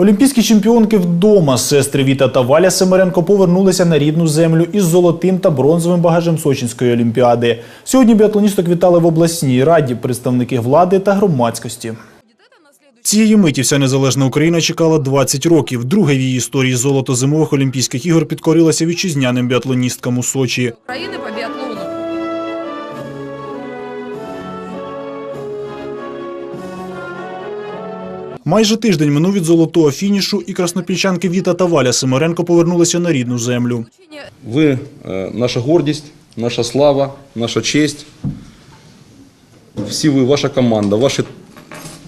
Олімпійські чемпіонки вдома сестри Віта та Валя Семеренко повернулися на рідну землю із золотим та бронзовим багажем Сочинської олімпіади. Сьогодні біатлоністок вітали в обласній раді представники влади та громадськості. Цієї миті вся незалежна Україна чекала 20 років. Друге в її історії золото зимових Олімпійських ігор підкорилося вітчизняним біатлоністкам у Сочі. Майже тиждень минув від золотого фінішу, і краснопільчанки Віта та Валя Семеренко повернулися на рідну землю. Ви е, наша гордість, наша слава, наша честь. Всі ви, ваша команда, ваші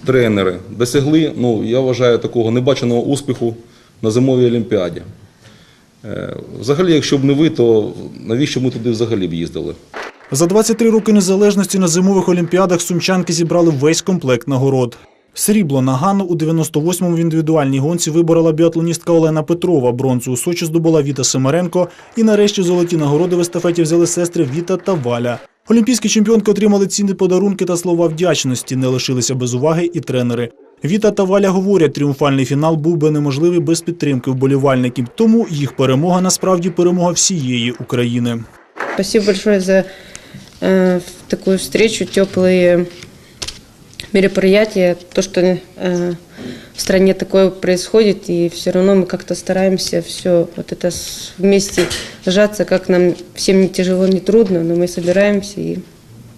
тренери досягли, ну, я вважаю, такого небаченого успіху на зимовій Олімпіаді. Е, Взагалі, якщо б не ви, то навіщо ми туди взагалі б їздили? За 23 роки незалежності на зимових олімпіадах сумчанки зібрали весь комплект нагород. Срібло на Ганну у 98-му в індивідуальній гонці виборола біатлоністка Олена Петрова. Бронзу у Сочі здобула Віта Семеренко. І нарешті золоті нагороди в естафеті взяли сестри Віта та Валя. Олімпійські чемпіонки отримали цінні подарунки та слова вдячності. Не лишилися без уваги і тренери. Віта та Валя говорять, тріумфальний фінал був би неможливий без підтримки вболівальників. Тому їх перемога насправді перемога всієї України. Большое за э, такую встречу, теплые мероприятия, то, что э, в стране такое происходит, и все равно мы как-то стараемся все вот это вместе сжаться, как нам всем не тяжело, не трудно, но мы собираемся и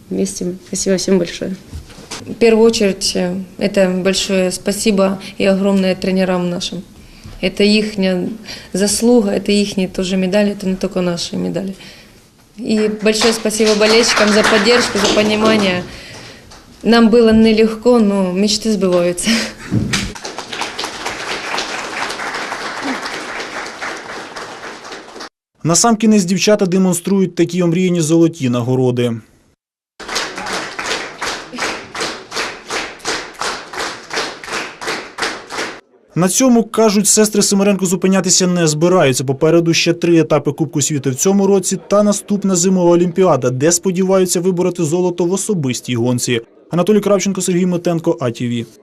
вместе. Спасибо всем большое. В первую очередь, э, это большое спасибо и огромное тренерам нашим. Это их заслуга, это их тоже медали, это не только наши медали. И большое спасибо болельщикам за поддержку, за понимание. Нам было нелегко, но мечты сбываются. Насамкінець дівчата демонструють такі омріяні золоті нагороди. На цьому, кажуть, сестри Семеренко зупинятися не збираються. Попереду ще три етапи Кубку світу в цьому році та наступна зимова олімпіада, де сподіваються вибороти золото в особистій гонці. Анатолій Кравченко, Сергій Метенко, АТВ.